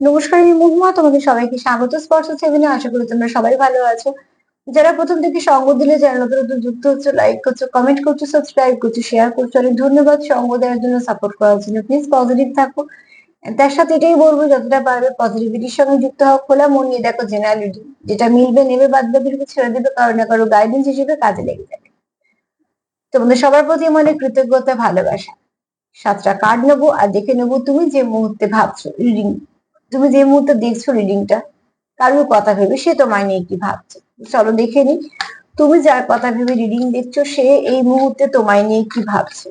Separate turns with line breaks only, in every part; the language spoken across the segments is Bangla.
নমস্কার, আমি মহুমা তোমাদের সবাইকে স্বাগত। স্পর্শ সেভেনে আশা করি তোমরা সবাই ভালো আছো। যারা প্রথম থেকে সঙ্গ দিলে, যারা নতুন নতুন যুক্ত হচ্ছে লাইক করছ কমেন্ট করছ সাবস্ক্রাইব করছ শেয়ার করছ, অনেক ধন্যবাদ। সঙ্গ দেওয়ার জন্য সাপোর্ট করার জন্য প্লিজ পজিটিভ থাকো। তার সাথে এটাই বলব, যতটা পারবে পজিটিভিটির সঙ্গে যুক্ত হওয়া খোলা মন নিয়ে দেখো জেনারেলিটি যেটা মিলবে, নেবে, বাদ বাকিটুকু ছেড়ে দেবে, কারও না কারও গাইডেন্স হিসেবে কাজে লেগে যাবে। তোমাদের সবার প্রতি মনে কৃতজ্ঞতা, ভালোবাসা। সাতটা কার্ড নেব, আর দেখে নেব তুমি যে মুহূর্তে ভাবছ রিডিং তুমি যে মুহূর্তে দেখছ রিডিংটা কারোর কথা ভেবে সে তোমায় নিয়ে কি ভাবছে? চলো দেখে নি তুমি যার কথা ভেবে রিডিং দেখছ, সে এই মুহূর্তে তোমায় নিয়ে কি ভাবছে?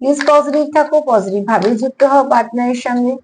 প্লিজ পজিটিভ থাকো পজিটিভ ভাবে যুক্ত হও পার্টনারের সঙ্গে।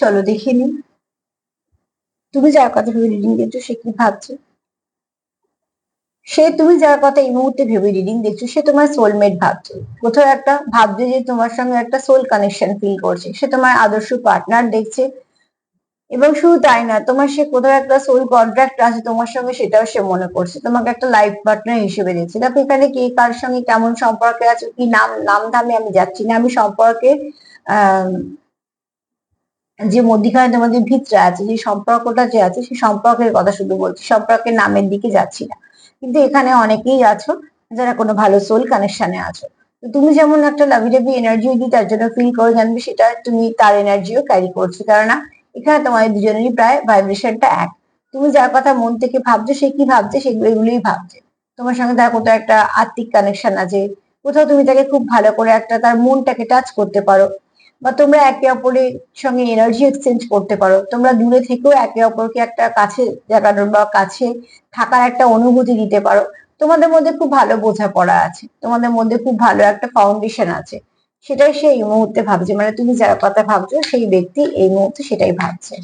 চলো দেখে নি তুমি যার কথা ভেবে রিডিং দেখছ, সে কি ভাবছে? সে তুমি যার কথা এই মুহূর্তে ভেবে রিডিং দেখছ, সে তোমার সোলমেট ভাবছে। কোথাও একটা ভাবছে যে তোমার সঙ্গে একটা সোল কানেকশন ফিল করছে। সে তোমার আদর্শ পার্টনার দেখছে। এবং শুধু তাই না, তোমার সে কোথাও একটা সোল কন্ট্রাক্ট আছে, তোমার সঙ্গে সেটাও সে মনে করছে। তোমাকে একটা লাইফ পার্টনার হিসেবে দেখছে। দেখো এখানে কে কার সঙ্গে কেমন সম্পর্কে আছে, কি নাম নাম ধামে আমি যাচ্ছি না। আমি সম্পর্কে, আহ যে মধ্যিখানে তোমাদের ভিতরে আছে, যে সম্পর্কটা যে আছে সেই সম্পর্কের কথা শুধু বলছি, সম্পর্কের নামের দিকে যাচ্ছি না। কিন্তু এখানে অনেকেই আছো যারা কোনো ভালো সোল কানেকশনে আছো। তুমি যেমন একটা লাভি লাভি এনার্জি যদি তার জন্য ফিল করে জানবে, সেটা তুমি তার এনার্জিও ক্যারি করছ। কেননা এখানে তোমাদের দুজনেরই প্রায় ভাইব্রেশনটা এক। তুমি যার কথা মন থেকে ভাবছ, সে কি ভাবছে সেগুলো এগুলোই ভাবছে। তোমার সঙ্গে তার কোথাও একটা আত্মিক কানেকশন আছে। কোথাও তুমি তাকে খুব ভালো করে একটা তার মনটাকে টাচ করতে পারো। বা তোমরা একে অপরের সঙ্গে এনার্জি এক্সচেঞ্জ করতে পারো। তোমরা দূরে থেকেও একে অপরকে একটা কাছে দেখানোর বা কাছে থাকার একটা অনুভূতি দিতে পারো। তোমাদের মধ্যে খুব ভালো বোঝাপড়া আছে। তোমাদের মধ্যে খুব ভালো একটা ফাউন্ডেশন আছে। সেটাই সেই মুহূর্তে ভাবছে। মানে তুমি যার কথা ভাবছ, সেই ব্যক্তি এই মুহূর্তে সেটাই ভাবছে।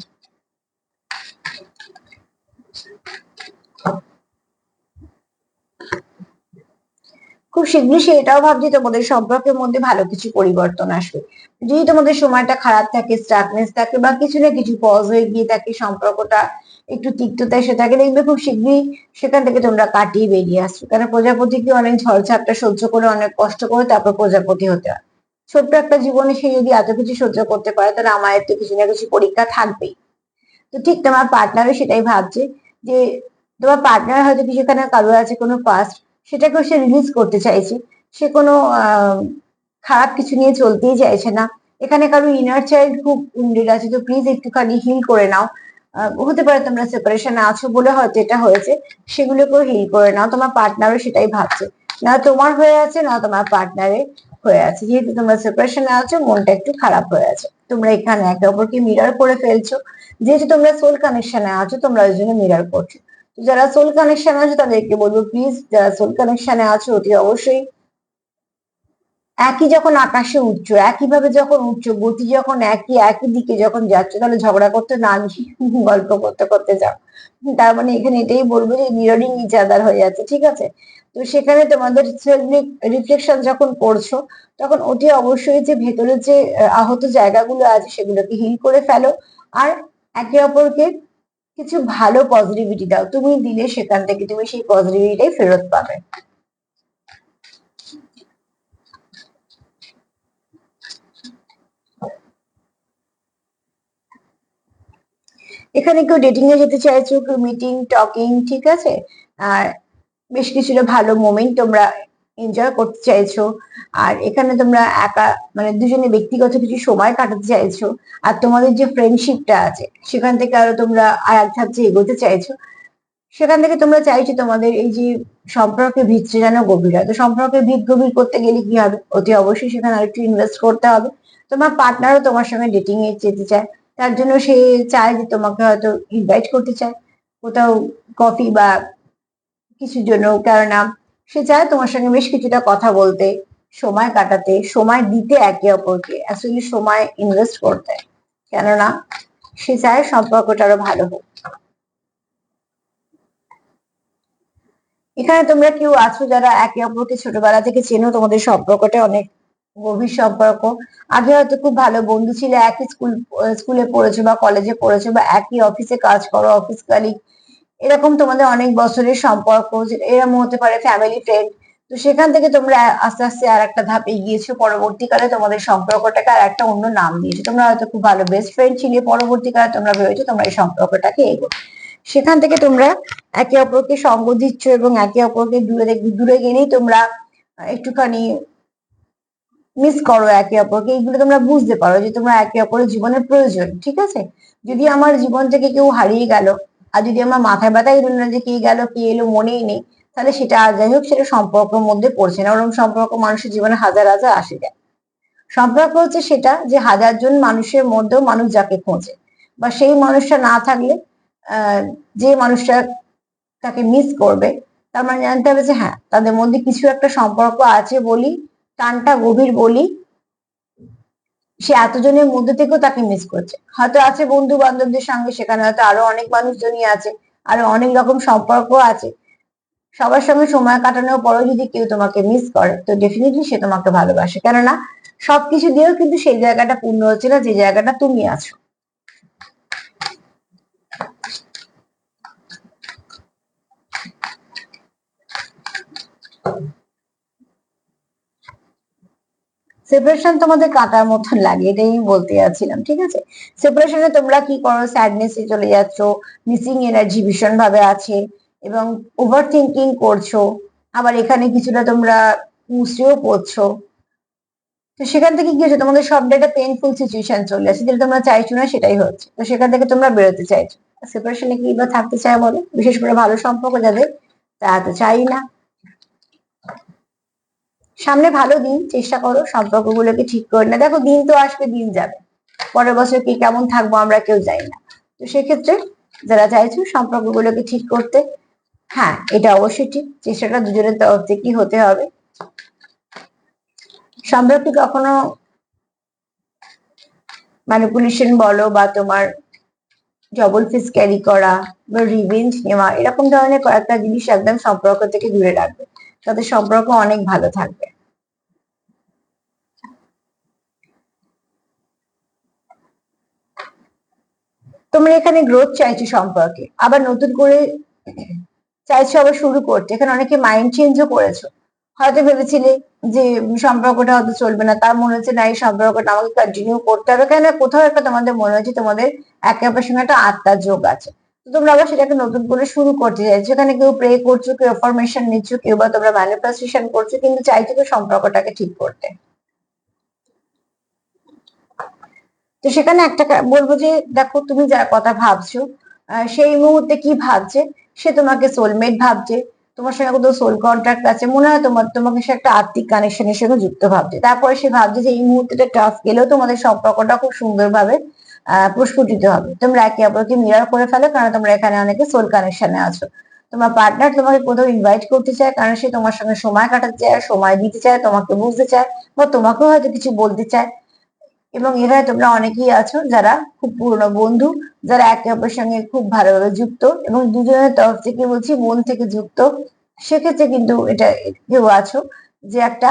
খুব শীঘ্রই সে এটাও ভাবছে তোমাদের সম্পর্কের মধ্যে ভালো কিছু পরিবর্তন আসবে। যদি তোমাদের সময়টা খারাপ থাকে স্টাকনেস থাকে বা কিছু না কিছু পজ হয়ে গিয়ে থাকে, সম্পর্কটা একটু তিক্ততা এসে থাকে, দেখবে খুব শীঘ্রই সেখান থেকে তোমরা কাটিয়ে বেরিয়ে আসছো কারণ প্রজাপতিকে অনেক ঝড়ঝাপটা সহ্য করে, অনেক কষ্ট করে তারপর প্রজাপতি হতে হয়? ছোট্ট একটা জীবনে সে যদি এত কিছু সহ্য করতে পারে, তাহলে আমার তো কিছু না কিছু পরীক্ষা থাকবেই। তো ঠিক তোমার পার্টনারও সেটাই ভাবছে যে তোমার পার্টনার হয়তো কিছু এখানে কারও আছে কোনো পাস্ট সেটাকেও সে রিলিজ করতে চাইছে। সে কোনো খারাপ কিছু নিয়ে চলতেই চাইছে না। এখানে কারও ইনার চাইল্ড খুব উন্ডেড আছে, তো প্লিজ একটুখানি হিল করে নাও। হতে পারে তোমরা সেপারেশনে আছো বলে হয়তো এটা হয়েছে, সেগুলোকেও হিল করে নাও। তোমার পার্টনারও সেটাই ভাবছে। না তোমার হয়ে আছে, না তোমার পার্টনারে হয়ে আছে। যেহেতু তোমরা সেপারেশনে আছো, মনটা একটু খারাপ হয়ে আছে। তোমরা এখানে একে অপরকে মিরার করে ফেলছো। যেহেতু তোমরা সোল কানেকশনে আছো, তোমরা ওই জন্য মিরার করছ। যারা সোল কানেকশন আছে তাদেরকে বলব প্লিজ যারা সোল কানেকশনে আছো, অতি অবশ্যই একই যখন আকাশে উঠছো, একইভাবে যখন উঠছো, গতি যখন একই একই দিকে যখন যাচ্ছ, তাহলে ঝগড়া করতে না গল্প করতে করতে যাও। তার মানে এখানে এটাই বলব যে মিররিং ইচ আদার হয়ে যাচ্ছে, ঠিক আছে? তো সেখানে তোমাদের রিফ্লেকশন যখন করছ, তখন অতি অবশ্যই যে ভেতরে যে আহত জায়গাগুলো আছে সেগুলোকে হিল করে ফেলো। আর একে অপরকে কিছু ভালো পজিটিভিটি দাও, তুমি দিলে সেখান থেকে তুমি সেই পজিটিভিটিটাই ফেরত পাবে। এখানে কেউ ডেটিং এ যেতে চাইছো, কেউ মিটিং টকিং ঠিক আছে? আর বেশ কিছুটা ভালো মোমেন্ট তোমরা এনজয় করতে চাইছো। আর এখানে তোমরা একা মানে দুজনে ব্যক্তিগত কিছু সময় কাটাতে চাইছো। আর তোমাদের যে ফ্রেন্ডশিপটা আছে, সেখান থেকে আরও তোমরা আর এক ধাপ যে এগোতে চাইছো, সেখান থেকে তোমরা চাইছো তোমাদের এই যে সম্পর্কে ভিতরে যেন গভীর হয়। তো সম্পর্কে ভিত গভীর করতে গেলে কি হবে? অতি অবশ্যই সেখানে আরেকটু ইনভেস্ট করতে হবে। তোমার পার্টনারও তোমার সঙ্গে ডেটিং এ যেতে চায়। তার জন্য সে চায় যে তোমাকে হয়তো ইনভাইট করতে চায়। কোথাও কফি বা কিছুর জন্য কেননা সে চায় তোমার সঙ্গে বেশ কিছুটা কথা বলতে, সময় কাটাতে, সময় দিতে একে অপরকে অ্যাকচুয়ালি সময় ইনভেস্ট করতে। কেননা সে চায় সম্পর্কটা আরও ভালো হোক। এখানে তোমরা কেউ আছো যারা একে অপরকে ছোটবেলা থেকে চেনো, তোমাদের সম্পর্কটা অনেক গভীর সম্পর্ক। আগে হয়তো খুব ভালো বন্ধু ছিল, একই স্কুল স্কুলে পড়েছো বা কলেজে পড়েছো বা একই অফিসে কাজ করো অফিস কালিগ এরকম তোমাদের অনেক বছরের সম্পর্ক এরকম হতে পারে ফ্যামিলি ফ্রেন্ড তো সেখান থেকে তোমরা আস্তে আস্তে আর একটা ধাপ এগিয়েছো, পরবর্তীকালে তোমাদের সম্পর্কটাকে আর একটা অন্য নাম দিয়েছ। তোমরা হয়তো খুব ভালো বেস্ট ফ্রেন্ড ছিলে, পরবর্তীকালে তোমরা ভেবেছো তোমরা এই সম্পর্কটাকে এগো সেখান থেকে তোমরা একে অপরকে সঙ্গ দিচ্ছ এবং একে অপরকে দূরে দূরে গেলেই তোমরা একটুখানি মিস করো একে অপরকে। এইগুলো তোমরা বুঝতে পারো যে তোমরা একে অপরের জীবনের প্রয়োজন, ঠিক আছে? যদি আমার জীবন থেকে কেউ হারিয়ে গেল আর যদি আমার মাথায় ব্যথাই রইল না যে কে গেল, কে এলো, মনেই নেই, তাহলে সেটা আর যাই হোক, সেটা সম্পর্কের মধ্যে পড়ছে না। ওরকম সম্পর্ক মানুষের জীবনে হাজার হাজার আসে যায়। সম্পর্ক হচ্ছে সেটা যে হাজার জন মানুষের মধ্যেও মানুষ যাকে খোঁজে। বা সেই মানুষটা না থাকলে যে মানুষটা তাকে মিস করবে, তার মানে জানতে হবে যে হ্যাঁ তাদের মধ্যে কিছু একটা সম্পর্ক আছে বলি, টানটা গভীর বলি সে এতজনের মধ্যে থেকেও তাকে মিস করছে। হয়তো আছে বন্ধু বান্ধবদের সঙ্গে, সেখানে হয়তো আরও অনেক মানুষজনই আছে, আরও অনেক রকম সম্পর্ক আছে। সবার সঙ্গে সময় কাটানোর পরেও যদি কেউ তোমাকে মিস করে, তো ডেফিনেটলি সে তোমাকে ভালোবাসে। কেননা, সবকিছু দিয়েও কিন্তু সেই জায়গাটা পূর্ণ হচ্ছে না, যে জায়গাটা তুমি আছো। সেপারেশন তোমাদের কাটার মতন লাগে, এটাই আমি বলতে যাচ্ছিলাম, ঠিক আছে? সেপারেশনে তোমরা কি করো স্যাডনেসে চলে যাচ্ছ মিসিং এনার্জি ভীষণ ভাবে আছে, এবং ওভার থিঙ্কিং করছ, আবার এখানে কিছুটা তোমরা মুসড়েও পড়ছো তো সেখান থেকে কি হচ্ছে তোমাদের সব একটা পেনফুল সিচুয়েশন চলে আসছে যেটা তোমরা চাইছো না, সেটাই হচ্ছে। তো সেখান থেকে তোমরা বেরোতে চাইছো। সেপারেশনে কি বা থাকতে চায় বলো? বিশেষ করে ভালো সম্পর্ক যাদের তা তো চাই না। সামনে ভালো দিন, চেষ্টা করো সম্পর্কগুলোকে ঠিক করে না দেখো, দিন তো আসবে, দিন যাবে। পরের বছর কি কেমন থাকব আমরা কেউ যাই না। তো সেক্ষেত্রে যারা চাইছো সম্পর্কগুলোকে ঠিক করতে। হ্যাঁ এটা অবশ্যই ঠিক। চেষ্টাটা দুজনের তরফ থেকেই হতে হবে। সম্পর্কে কখনো মানে ম্যানিপুলেশন বলো বা তোমার ডবল ফিস ক্যারি করা বা রিভেঞ্জ নেওয়া, এরকম ধরনের কয়েকটা জিনিস একদম সম্পর্ক থেকে দূরে রাখবে। তাদের সম্পর্ক অনেক ভালো থাকবে। তোমরা এখানে গ্রোথ চাইছো সম্পর্কে। আবার নতুন করে চাইছো, আবার শুরু করতে। এখানে অনেকে মাইন্ড চেঞ্জও করেছ। হয়তো ভেবেছিলে যে সম্পর্কটা হয়তো চলবে না, তার মনে হচ্ছে না এই সম্পর্কটা আমাকে কন্টিনিউ করতে হবে। কেন? কোথাও একটা তোমাদের মনে হচ্ছে তোমাদের একে অপরের সঙ্গে একটা আত্মার যোগ আছে। তোমরা আবার সেটাকে নতুন করে শুরু করতে চাইছো। এখানে কেউ প্রে করছ, কেউ ইনফরমেশন নিচ্ছ, কেউ বা তোমরা ম্যানিফেস্টেশন করছ, কিন্তু চাইছো কেউ সম্পর্কটাকে ঠিক করতে। তো সেখানে একটা বলব যে, দেখো, তুমি যার কথা ভাবছ সেই মুহূর্তে কি ভাবছে? সে তোমাকে সোলমেট ভাবছে, তোমার সঙ্গে কোথাও সোল কন্ট্রাক্ট আছে, মনে হয় তোমার, তোমাকে সে একটা আর্থিক কানেকশনের সঙ্গে যুক্ত ভাবছে। তারপরে সে ভাবছে যে এই মুহূর্তে টাফ গেলেও তোমাদের সম্পর্কটা খুব সুন্দরভাবে প্রস্ফুটিত হবে। তোমরা একে অপরকে মিরার করে ফেলো কারণ তোমরা এখানে অনেকে সোল কানেকশনে আছো। তোমার পার্টনার তোমাকে কোথাও ইনভাইট করতে চায় কারণ সে তোমার সঙ্গে সময় কাটাতে চায়, সময় দিতে চায়, তোমাকে বুঝতে চায় বা তোমাকেও হয়তো কিছু বলতে চায়। এবং এখানে তোমরা অনেকেই আছো যারা খুব পুরনো বন্ধু, যারা একে অপরের সঙ্গে খুব ভালোভাবে যুক্ত এবং দুজনের তরফ থেকে বলছি মন থেকে যুক্ত। সেক্ষেত্রে কিন্তু এটা কেউ আছো যে একটা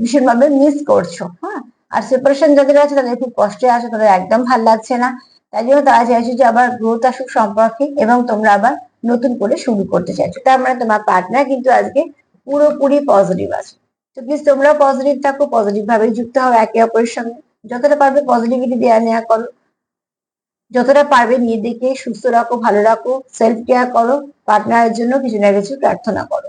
ভীষণভাবে মিস করছ হ্যাঁ? আর সেপারেশন যাদের আছে তাদের খুব কষ্টে আছে, তাদের একদম ভালো লাগছে না। তাই জন্য তারা চাইছে যে আবার গ্রোথ আসুক সম্পর্কে এবং তোমরা আবার নতুন করে শুরু করতে চাইছো। তার মানে তোমার পার্টনার কিন্তু আজকে পুরোপুরি পজিটিভ আছে। তো প্লিজ তোমরা পজিটিভ থাকো পজিটিভ ভাবে যুক্ত হও একে অপরের সঙ্গে। যতটা পারবে পজিটিভিটি দেওয়া নেওয়া করো। যতটা পারবে নিজেকে সুস্থ রাখো, ভালো রাখো সেলফ কেয়ার করো পার্টনারের জন্য কিছু না কিছু প্রার্থনা করো।